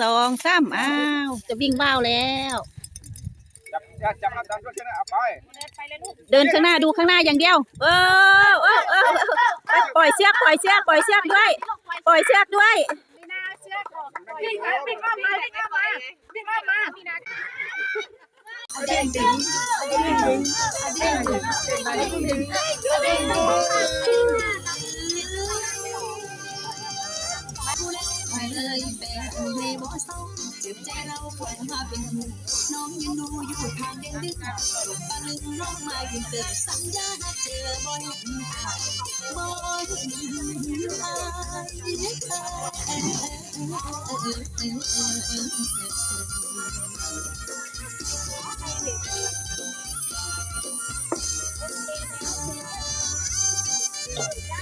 สองสามอ้าว จะวิ่งว่าวแล้ว จับจับจับตามรถชนะเอาไปเดินข้างหน้าดูข้างหน้าอย่างเดียว เออเออเออเออปล่อยเชือกปล่อยเชือกปล่อยเชือกด้วย ปล่อยเชือกด้วย วิ่งมาวิ่งมามาวิ่งมาวิ่งมามา พี่นัทไปเลยแบบเวบองเจ็บใจเราคงมาเป็นหมู่น้องยังดูอยู่ทางเด้งดึกตกตะลึงน้องมายิ่งเติมสัญญาเจอบ่อยผ่านบ่อยอาย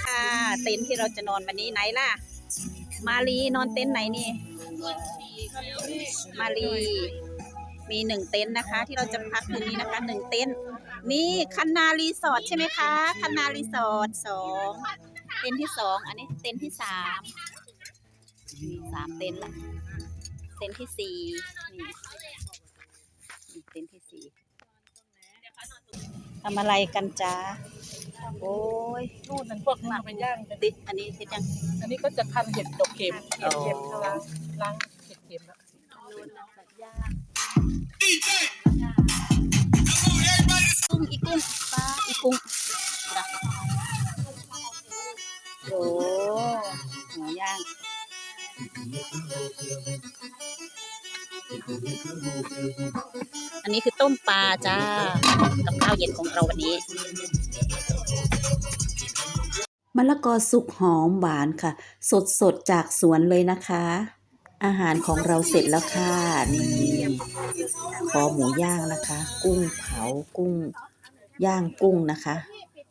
ค่ะเต็นท์ที่เราจะนอนวันนี้ไหนล่ะ มาลีนอนเต็นท์ไหนนี่ มาลีมีหนึ่งเต็นท์นะคะ ที่เราจะพักคืนนี้นะคะหนึ่งเต็นท์นี่คันนารีสอร์ทใช่ไหมคะคันนารีสอร์ทสองเต็นท์ที่สองอันนี้เต็นท์ที่สามนี่สามเต็นท์ละเต็นท์ที่สี่นี่นี่เต็นท์ที่สี่ทำอะไรกันจ้า โอ้ยนู่นนั่นพวกหนักไปย่างกันติดอันนี้ติดยังอันนี้ก็จะคันเห็ดดอกเข็มเห็ดเข็มล้างล้างเห็ดเข็มแล้วกุ้งอีกุ้งปลาอีกุ้งนะโอ้หัวย่างอันนี้คือต้มปลาจ้า กับข้าวเย็นของเราวันนี้ มะละกอสุกหอมหวานค่ะ สดสดๆจากสวนเลยนะคะ อาหารของเราเสร็จแล้วค่ะนี่คอหมูย่างนะคะ กุ้งเผากุ้ง ย่างกุ้งนะคะ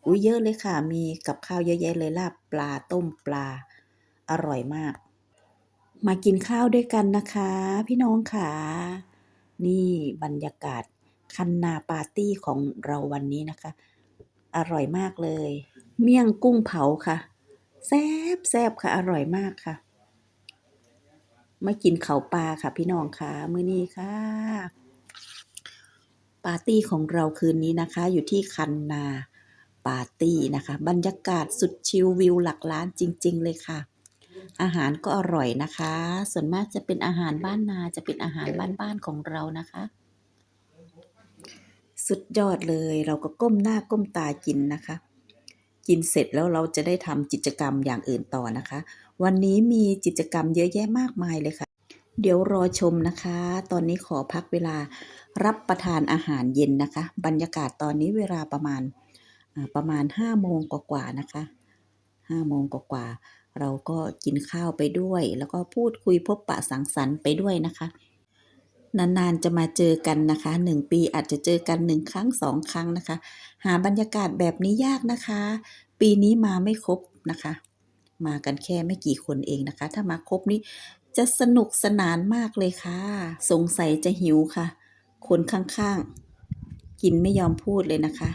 อุ้ยเยอะเลยค่ะ มีกับข้าวเยอะแยะเลยลาบปลาต้มปลา อร่อยมาก มากินข้าวด้วยกันนะคะ พี่น้องค่ะ นี่บรรยากาศคันนาปาร์ตี้ของเราวันนี้นะคะ อร่อยมากเลย เมี่ยงกุ้งเผาค่ะ แซ่บแซ่บค่ะ อร่อยมากค่ะ มากินเขาปลาค่ะ พี่น้องค่ะมื้อนี้ค่ะ ปาร์ตี้ของเราคืนนี้นะคะ อยู่ที่คันนาปาร์ตี้นะคะ บรรยากาศสุดชิลวิวหลักล้านจริง ๆ เลยค่ะ อาหารก็อร่อยนะคะ ส่วนมากจะเป็นอาหารบ้านนาจะเป็นอาหารบ้านๆของเรานะคะ สุดยอดเลย เราก็ก้มหน้าก้มตากินนะคะ กินเสร็จแล้วเราจะได้ทำกิจกรรมอย่างอื่นต่อนะคะ วันนี้มีกิจกรรมเยอะแยะมากมายเลยค่ะ เดี๋ยวรอชมนะคะ ตอนนี้ขอพักเวลารับประทานอาหารเย็นนะคะ บรรยากาศตอนนี้เวลาประมาณประมาณ5โมงกว่าๆนะคะ5โมงกว่าๆเราก็กินข้าวไปด้วย แล้วก็พูดคุยพบปะสังสรรค์ไปด้วยนะคะ นานๆจะมาเจอกันนะคะหนึ่งปีอาจจะเจอกันหนึ่งครั้งสองครั้งนะคะ หาบรรยากาศแบบนี้ยากนะคะ ปีนี้มาไม่ครบนะคะ มากันแค่ไม่กี่คนเองนะคะ ถ้ามาครบนี้จะสนุกสนานมากเลยค่ะ สงสัยจะหิวค่ะ คนข้างๆ กินไม่ยอมพูดเลยนะคะ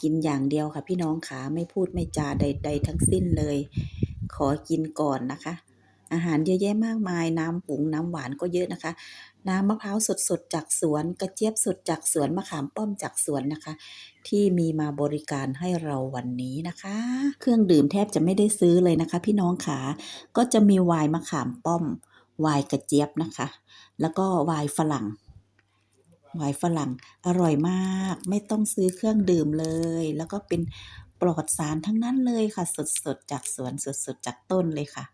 กินอย่างเดียวค่ะพี่น้องขาไม่พูดไม่จาใด ๆ ทั้งสิ้นเลย ขอกินก่อนนะคะ อาหารเยอะแยะมากมาย น้ำปุ๋งน้ำหวานก็เยอะนะคะ น้ำมะพร้าวสดๆจากสวน กระเจี๊ยบสดจากสวนมะขามป้อมจากสวนนะคะ ที่มีมาบริการให้เราวันนี้นะคะ เครื่องดื่มแทบจะไม่ได้ซื้อเลยนะคะ พี่น้องขาก็จะมีไวน์มะขามป้อมไวน์กระเจี๊ยบนะคะ แล้วก็ไวน์ฝรั่งไวน์ฝรั่งอร่อยมาก ไม่ต้องซื้อเครื่องดื่มเลย แล้วก็เป็นปลอดสารทั้งนั้นเลยค่ะ สดๆจากสวนสดๆจากต้นเลยค่ะ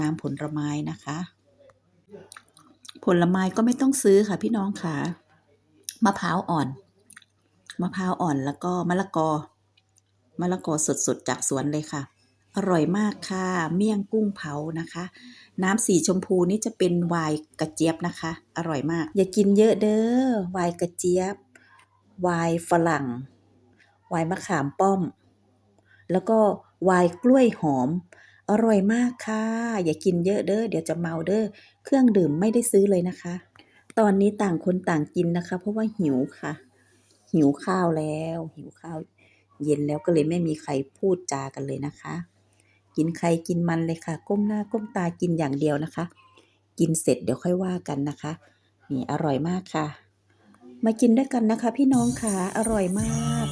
น้ำผลไม้นะคะ ผลไม้ก็ไม่ต้องซื้อค่ะพี่น้องค่ะมะพร้าวอ่อนมะพร้าวอ่อนแล้วก็มะละกอมะละกอสดๆจากสวนเลยค่ะ อร่อยมากค่ะ เมี่ยงกุ้งเผานะคะ น้ำสีชมพูนี่จะเป็นไวน์กระเจี๊ยบนะคะ อร่อยมาก อย่ากินเยอะเด้อไวน์กระเจี๊ยบไวน์ฝรั่งไวน์มะขามป้อม แล้วก็ไวน์กล้วยหอม อร่อยมากค่ะ อย่ากินเยอะเด้อเดี๋ยวจะเมาเด้อเครื่องดื่มไม่ได้ซื้อเลยนะคะ ตอนนี้ต่างคนต่างกินนะคะ เพราะว่าหิวค่ะ หิวข้าวแล้ว หิวข้าว เย็นแล้วก็เลยไม่มีใครพูดจากันเลยนะคะ กินใครกินมันเลยค่ะ ก้มหน้าก้มตากินอย่างเดียวนะคะ กินเสร็จเดี๋ยวค่อยว่ากันนะคะ นี่อร่อยมากค่ะ มากินด้วยกันนะคะ พี่น้องค่ะอร่อยมาก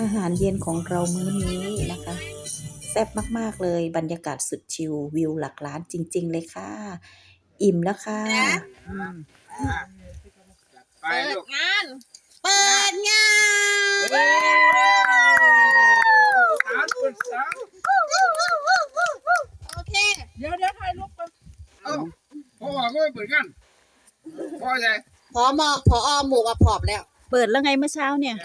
อาหารเย็นของเรามื้อนี้นะคะ แซ่บมากๆเลยบรรยากาศสุดชิลวิวหลักล้านจริง ๆ เลยค่ะ อิ่มแล้วค่ะไปลูกงาน เปิดงานสามคนสามโอเค เดี๋ยวเดี๋ยวถ่ายรูปก่อนเอ้าพ่อว่าก็ไม่เปิดกันพ่อใหญ่พอมอพออหมูกับพอบแล้ว เปิดแล้วไงเมื่อเช้าเนี่ย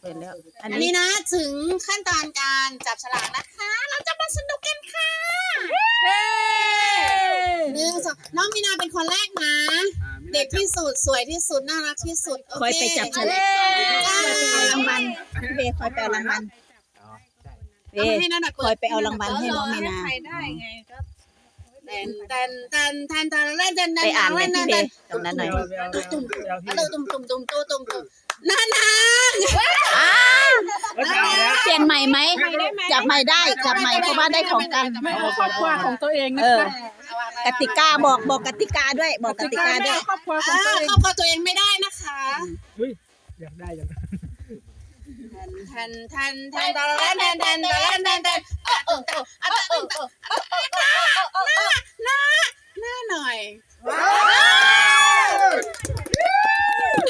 เปิดแล้ว อันอันนี้นี้นะถึงขั้นตอนการจับฉลากนะคะ เราจะมาสนุกกันค่ะหนึ่งสองน้องมีนาเป็นคนแรกนะ เด็กที่สุดสวยที่สุดน่ารักที่สุดโอคอยเคไปจับฉลากคอยไปเอารางวัลพี่เบย์คอยไปเอารางวัลเบเอาย์ให้นั่นหน่อยคอยไปเอารางวัลให้น้องมีนา เต้นเต้นเต้นเต้นเต้นเต้นเต้นไปอ่านเลยพี่เบย์ตรงนั้นหน่อยตุ้มตุ้มตุ้มตุ้มตุ้มตุ้มตุ้มตุ้มน่ารักเปลี่ยนใหม่ไหมจับใหม่ได้จับใหม่เพราะว่าได้ของกันไม่เอาครอบครัวของตัวเองนะคะกติกาบอกบอกกติกาด้วยบอกกติกาด้วยครอบครัวของตัวเองครอบครัวตัวเองไม่ได้นะคะอยากได้อยาก แทนแทนแทนตะแลนทันทนแทนตะแลนแทนแทนอะตึงเตออะตึงเตอหน้าหน้าหน้าหน่อยอ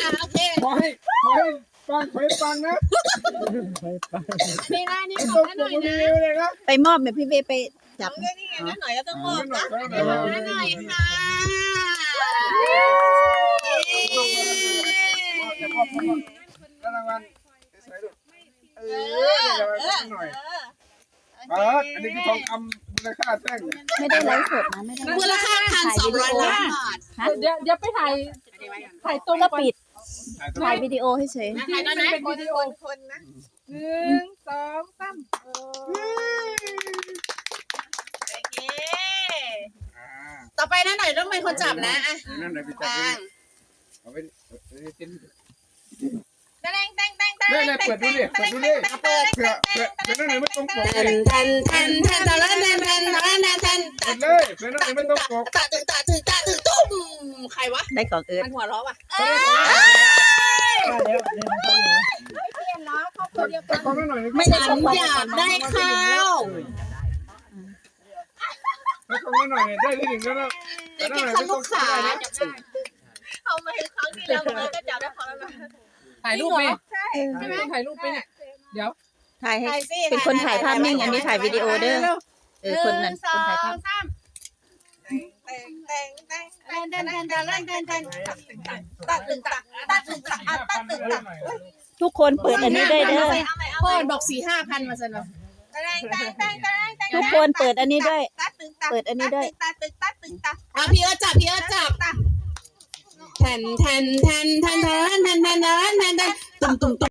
ะโอเคขอให้ขอให้ปังขอให้ปังนะนี่หน้านี่ขอหน้าหน่อยนะเลยนะไปมอบเนี่ยพี่เวไปจับ นี่ไงหน้าหน่อยก็ต้องมอบนะหน้าหน่อยค่ะ เอออันนี้คือทองคำมูลค่าแท่งไม่ได้ไลฟ์สดนะไม่ได้มูลค่าพันสองร้อยล้านบาทเดี๋ยวเดี๋ยวไปถ่ายถ่ายตรงก็อนปิดถ่ายถ่ายวิดีโอให้เฉยถ่ายตอนไหนเป็นวิดีโอคนนะหนึ่งสองสามโอเคอ่าต่อไปหน้าหน่อยต้องเป็นคนจับนะอะนั่นไหนพี่จับอ่าเอาไปเต้น ได้เปิดดูดิเปิดดูดิเปิดเผื่เผื่อเผื่นนไหนไม่ตรงปกทนเลยทันทันทันตะลันทันทันตันทันเปิดเลยเผื่นนไหนไม่ตรงปกตะตึงตะตึงตะตึงตุ้มใครวะได้ของเอิร์ดมันหัวเราะว่ะไม่ฉันอยากได้ข้าวให้เขาหน่อยได้ที่หนึ่งแล้วนะได้แค่เขาลูกขาเอามาห้ครั้งที่แล้วก็จับได้พอแล้วนะถ่ายรูปไหม ใช่ไหมถ่ายรูปไปเนี่ย เดี๋ยว ถ่ายให้ถ่ายสิเป็นคนถ่ายภาพนิ่ง อันนี้ถ่ายวิดีโอเด้อ เออ คนนั้นสคอนถ่ายภาพงสามแตงแตงแตงแตงแตงแตงแตงแตงแตงตาตึงตาตาตึงตาตาตึงตาทุกคนเปิดอันนี้ด้วยเด้อเอาไหมเอาพ่ไหอมบอกสี่ห้าพันมาเสนอแตงแตงแตงแตงแตงทุกคนเปิดอันนี้ด้วยตาตึงตาเปิดอันนี้ด้วยตาตึงตาตึงตาอะพี่เอิร์ธจับพี่เอิร์ธจับแทน แทนแทนแทนแทนแทนแทนแทนแทนแทนตุ้มตุ้มตุ้ม